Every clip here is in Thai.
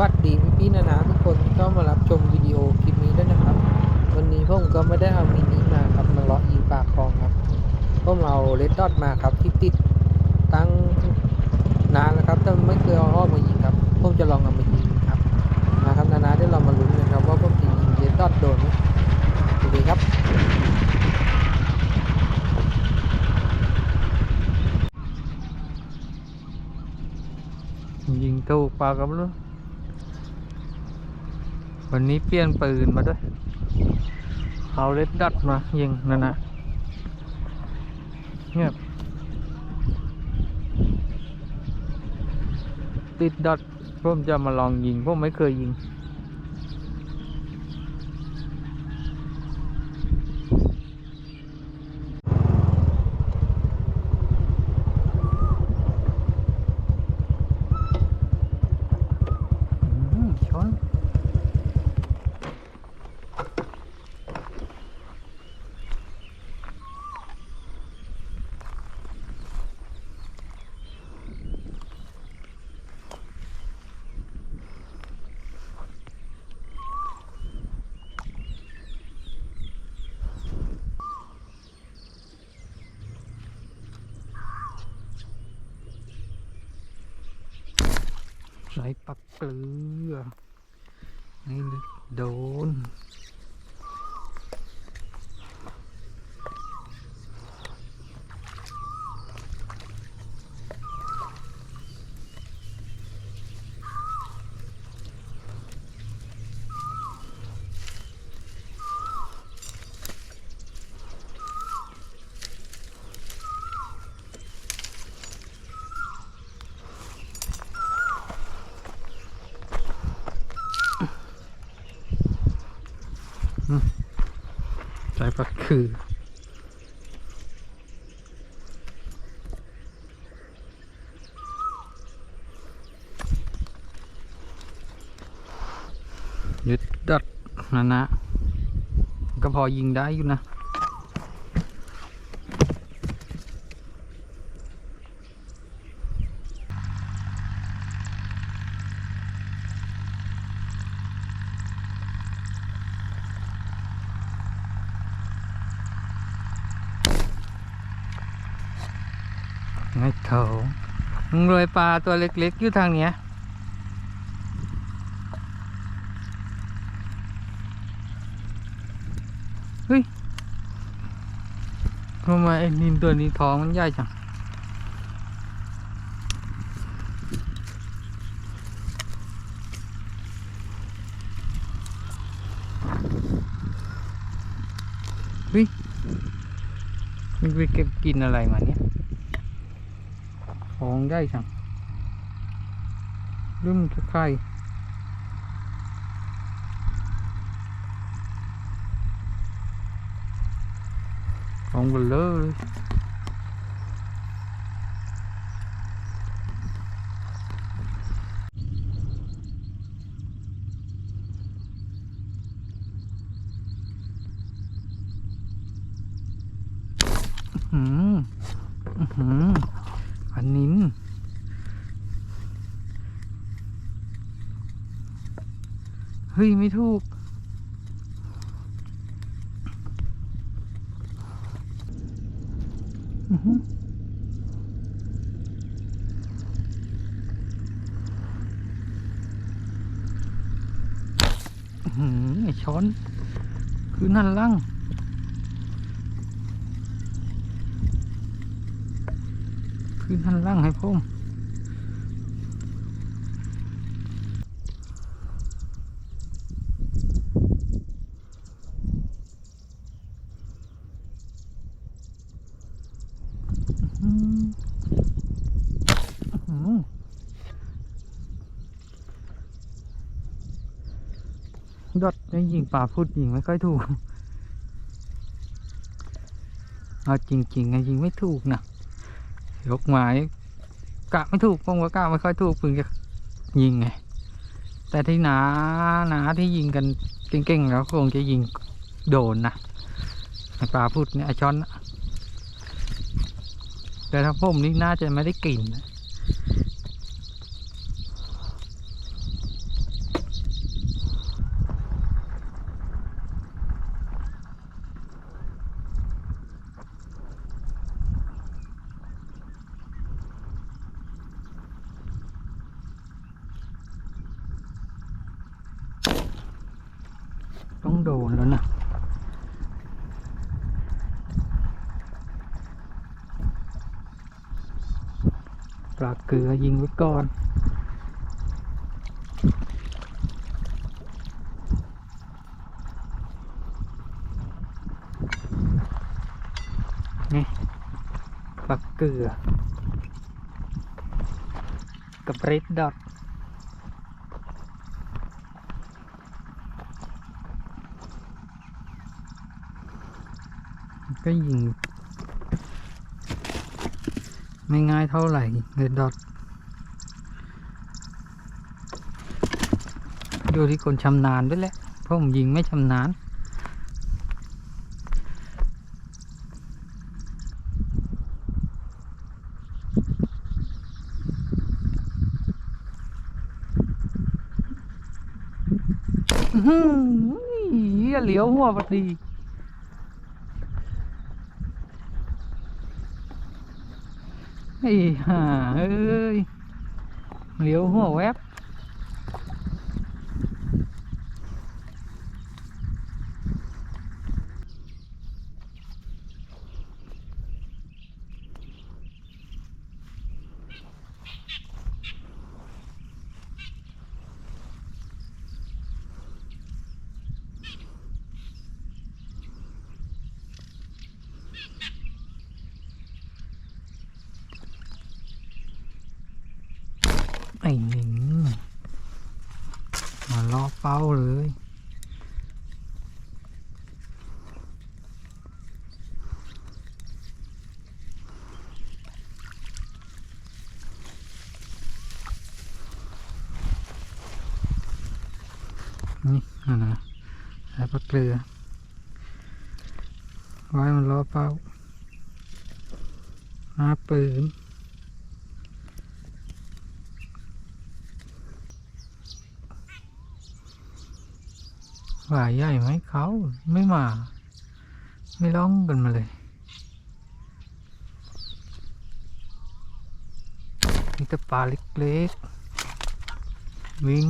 วัสดีพี่พี่ๆนานาทุกคนที่เข้ามารับชมวิดีโอคลิปนี้ด้วยนะครับ วันนี้ผมก็ไม่ได้เอามินิมาครับมาเลาะยิงปลาคลองครับผมเอาเลดดอทมาครับที่ติดตั้งนานแล้วครับแต่ไม่เคยเอาออมายิงครับผมจะลองเอามายิงครับมาครับนานาได้เรามาลุ้นกันครับว่าผมจะยิงเลดดอทโดนไหมโอเคครับยิงถูปากกับลูก วันนี้เปลี่ยนปืนมาด้วย เอาเลดดัดมายิงนั่นนะเงียบติดดัดผมจะมาลองยิงผมไม่เคยยิง อืมชน ใส่ปักเกลือนี่โดน ใส่ปักคือ ยึดดัดนะนะ ก็พอยิงได้อยู่นะ ไม่เถามึง รวยปลาตัวเล็กๆอยู่ทางเนี้ยเฮ้ยทำไมนินตัวนี้ท้องมันใหญ่จังเฮ้ยมันไปเก็บกินอะไรมาเนี่ย ของได้จังรุ่มจะไข่ของเบลเลอร์เลยอื้อหืออื้อหืออันนิน เฮ้ย ไม่ถูกอื้อหืออื้อหือไอ้ช้อน คือนั่นล่างคือนั่นล่างให้พ่อม ดดได้ยิงป่าพูดยิงไม่ค่อยถูกเอาจริงๆไงยิงไม่ถูกนะยกไม้กะไม่ถูกผมก็กะไม่ค่อยถูกเพิ่งจะยิงไงแต่ที่หนาหนาที่ยิงกันเก่งๆแล้วคงจะยิงโดนนะป่าพูดเนี่ยช้อนแต่ถ้าผมนี่น่าจะไม่ได้กลิ่น โดนแล้วนะปลาเกลือยิงไว้ก่อน นี่ปลาเกลือ กับเรดดอท ก็ยิง ไม่ง่ายเท่าไหร่เรดดอทดูที่คนชำนาญด้วยแหละ เพราะผมยิงไม่ชำนาญอื้อหือเหี้ยเลียวหัวพอดี ไอ้ห่าเอ้ยเหลียวหัวแวบ ไอ้หนิงมาล่อเป้าเลยนี่นะนะแล้วปลาเกลือ ไว้มันล่อเป้าหน้าปืน หวายใหญ่ไหมเขาไม่มา ไม่ร้องกันมาเลยมีแต่ปลาเล็กๆ วิ่ง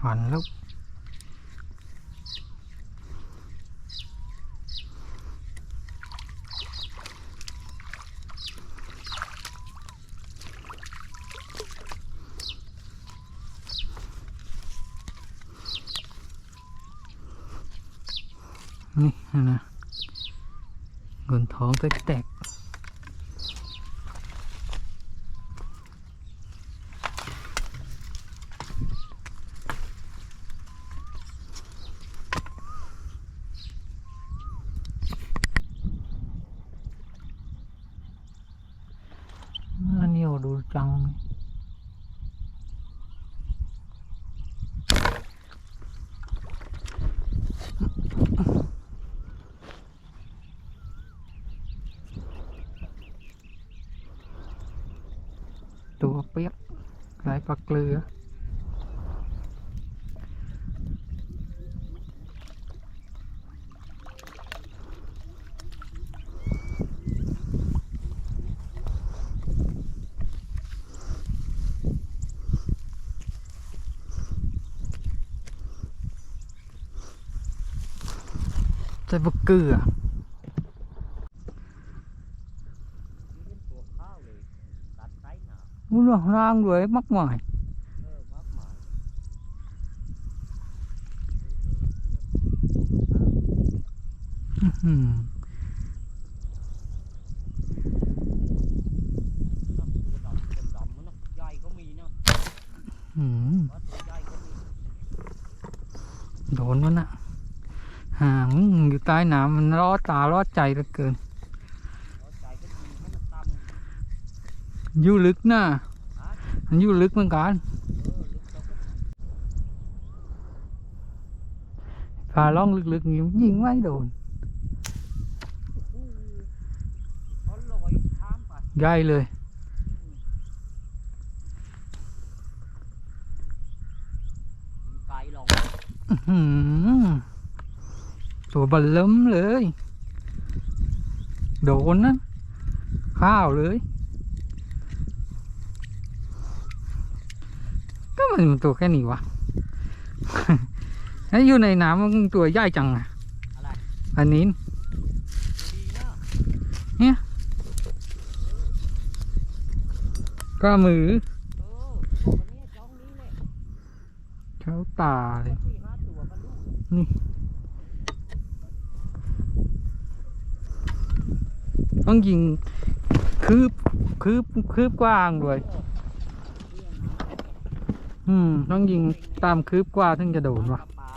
ฝันแล้ว นี่นะเงินท้องแตกๆน่าเหนียวดูจัง ตัวเปียกลายปลาเกลือใส่ปลาเกลือ นา มุนร่างด้วยมักหมาย เออมากมาย อื้อหือ เนาะตัวดำตัวดำมันเนาะใหญ่ก็มีเนาะ หืม ว่าตัวใหญ่ก็มี โดนมันอะห่างอยู่ใต้น้ำมันร้อตาร้อใจเหลือเกิน ว่าใจก็มีให้มันต่ำ อยู่ลึกนะ ฮะ มันอยู่ลึกเหมือนกันเออลึกเราก็ฝาล่องลึกๆนี้ยิงไม่โดนอู้เขายข้ามไปใหญ่เลยไกลลงตัวบันเริ่มเลย โดนนะข้าวเลย มันมันตัวแค่นี้วะไอ้อยู่ในน้ำมันตัวใหญ่จังอะอะไรอันนี้ดีเนาะก็มือเออบอกวันนี้จ้องนี้เลยเขาตาเลยสี่ห้าตัวกันลูกนี่ต้องยิงคืบคืบคืบกว้างด้วย อืม ต้องยิงตามคืบกว้าถึงจะโดนวะปลา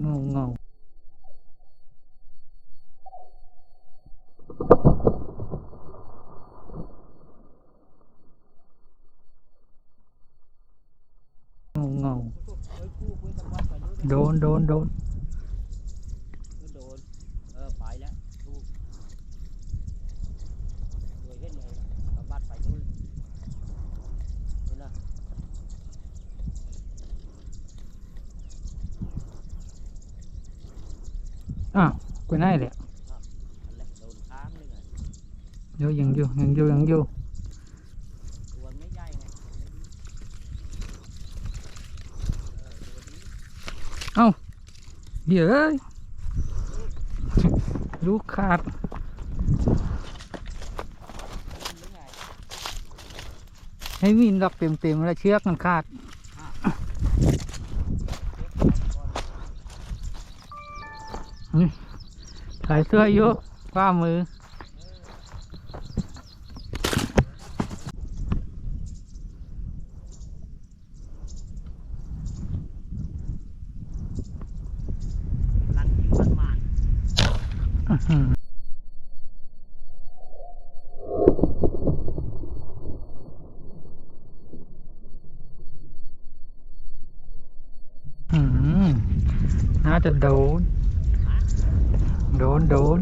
เงาเงาเงาเงา เฮ้ยคู่คุยกันวัดไปด้วย โด นโดนโดนโดน เออไปแล้วลูกโดยเห็นเลยกับวัดไปด้วยนี่นะอ้าวไปไหนเลยอันแรกโดนค้างเลยไงเดี๋ยวยังอยู่ยังอยู่ยังอยู่ ตัวไม่ใหญ่ไงไม่ดี เออตัวนี้เดี๋ยวเอ้ยลูกขาดให้มีนดอกเต็มเต็มๆแล้วเชือกมันขาดเช็คก่อนก่อนใส่เสื้ออยู่ฝ่ามือ กำลังยิงมันมาน อื้อหืออื้อหือน่าจะโดน โดนโดน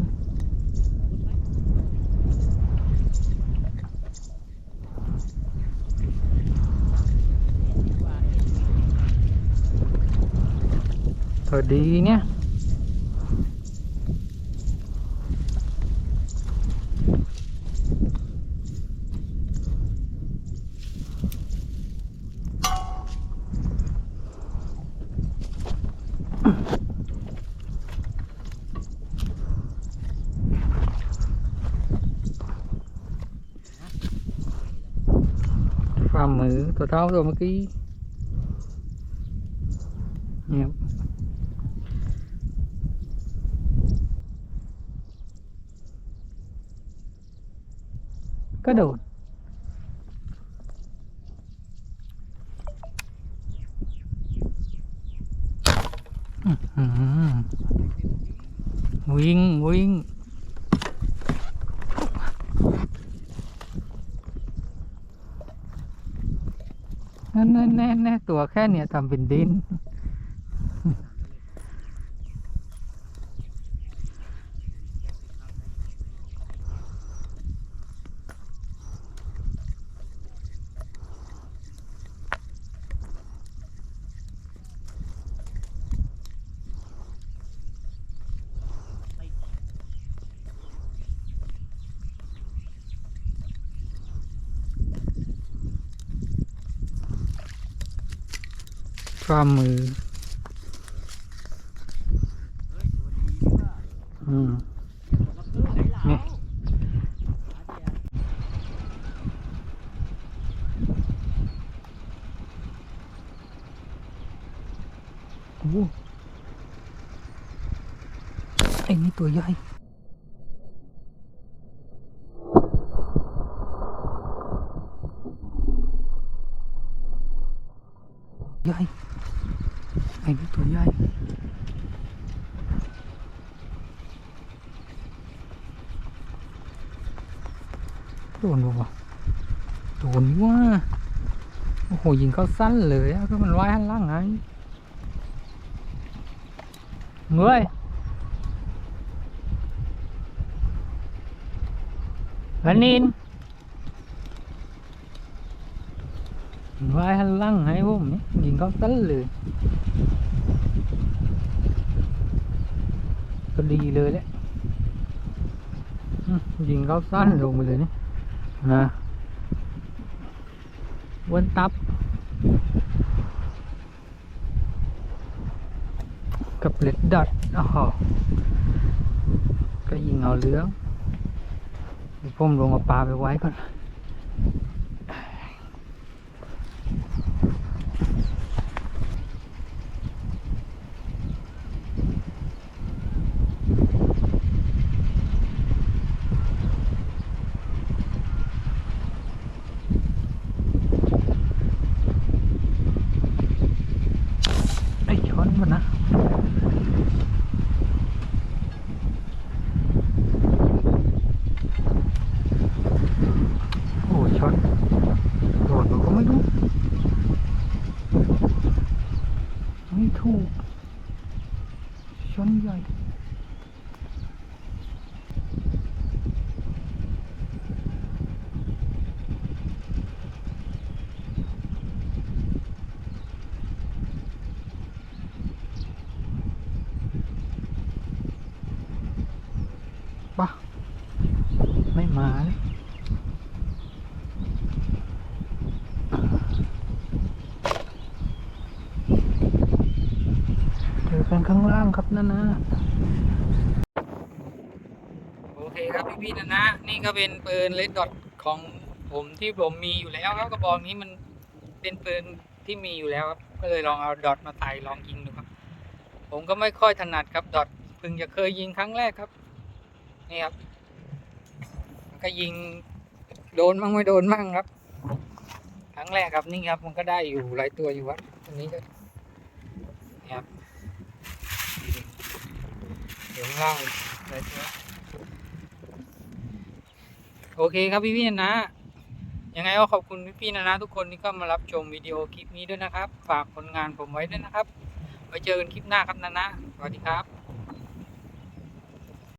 ว่าเห็นมีมา พอดีเนี่ยฝ่ามือตัวเท่าตัวเมื่อ ก็โดดอื้อหือวิ่ง วิ่ง นั่นแน่แน่แน่ตัวแค่เนี้ยทำเป็นดิน ฝ่ามือ อืม มาซื้อไหนเหล่า นี่ หาเดียว โอ้โหไอ้นี่ตัวใหญ่ ใหญ่ ไอ้นี่ตัวใหญ่ โดนบ่วะโดนว่าโอ้โหยิงเขาสั้นเลยอะก็มันว่ายหันล่างไงเมื่อยวันนินว่ายหันหลังให้ผมนี่ยิงเขาสั้นเลยก็ดีเลยแหละยิงเขาสั้นลงไปเลยนี่ นะวนตับ กับเล็ดดัดอ๋อก็ยิงเอาเรื่องผมลงเอาปลาไปไว้ก่อน มันนะ โอ้ช็อตโดนมันก็ไม่รู้ไม่ถูกช้อนใหญ่ ปะไม่มาเลยเจอกันข้างล่างครับนั่นนะโอเคครับพี่พี่ๆนะนะ นี่ก็เป็นปืนเลดดอทของผมที่ผมมีอยู่แล้วครับกระบอกนี้มันเป็นปืนที่มีอยู่แล้วครับก็เลยลองเอาดอทมาใส่ลองยิงดูครับ ผมก็ไม่ค่อยถนัดครับดอทเพิ่งจะเคยยิงครั้งแรกครับ นี่ครับมันก็ยิงโดนมั่งไม่โดนมั่งครับ ครั้งแรกครับนี่ครับ มันก็ได้อยู่หลายตัวอยู่ครับอันนี้ก็นี่ครับอยู่ข้างล่างหลายตัวโอเคครับพี่พี่ๆนะนะ ยังไงก็ขอบคุณพี่พี่ๆนะนะทุกคนที่เข้ามารับชมวิดีโอคลิปนี้ด้วยนะครับ ฝากผลงานผมไว้ด้วยนะครับ ไว้เจอกันคลิปหน้าครับนะนะสวัสดีครับ